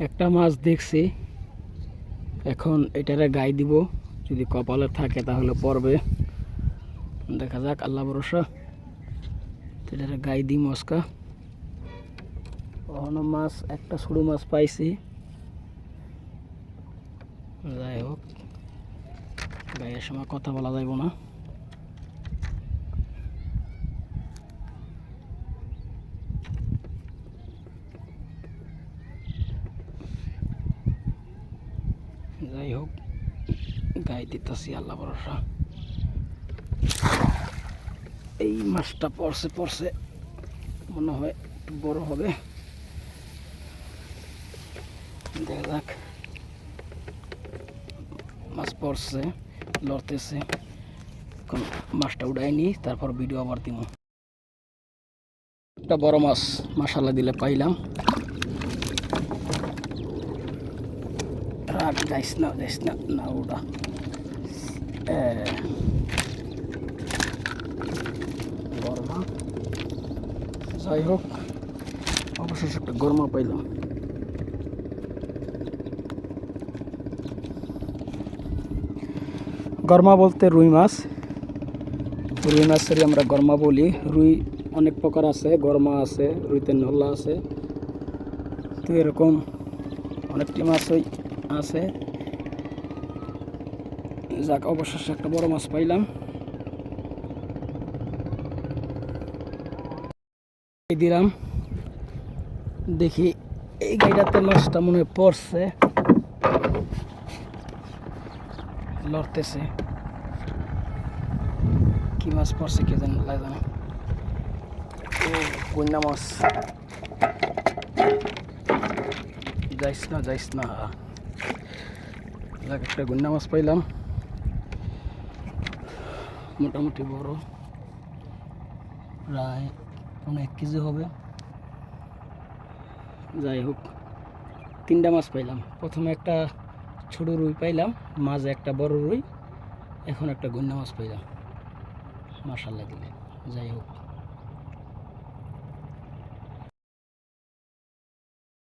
একটা মাছ দেখছি। এখন এটারে গাই দিব। যদি কপালে থাকে তাহলে পড়বে। দেখা যাক, আল্লাহ ভরসা। এটারে গাই দিই মস্কা। ওখানে মাছ, একটা ছোটো মাছ পাইছি। যাই হোক, গাইয়ের সময় কথা বলা যাইব না। যাই হোক গাই দিতেছি আল্লাহ ভরসা। এই মাছটা পড়ছে পড়ছে, মনে হয় একটু বড় হবে। দেখা যাক। মাছ পড়ছে, লড়তেছে। এখন মাছটা উড়াইনি তারপর ভিডিও আবার দিব একটা বড় মাছ মশালা দিলে পাইলাম। রাগ যাইস না যাইস না না ওটা গরমা? যাই হোক অবশেষে একটা গরমা পাইলাম। গরমা বলতে রুই মাছ। রুই মাছেরই আমরা গরমা বলি। রুই অনেক প্রকার আছে, গরমা আছে, রুইতে নল্লা আছে। তো এরকম অনেকটি মাছই আছে। যাক, অবশেষে একটা বড় মাছ পাইলাম। দিলাম। দেখি এই গাড়িটাতে মাছটা মনে হয় পড়ছে। লড়তেছে। কি মাছ পড়ছে কে জানে লাই জানে। কন্যা মাছ। যাইস না যাইস না। যাক একটা গুন্ডা মাছ পাইলাম। মোটামুটি বড়। প্রায় পনেরো এক কেজি হবে। যাই হোক, তিনটা মাছ পাইলাম। প্রথমে একটা ছোট রুই পাইলাম, মাঝে একটা বড় রুই। এখন একটা গুন্ডা মাছ পাইলাম। মাসাল্লা দিলে। যাই হোক।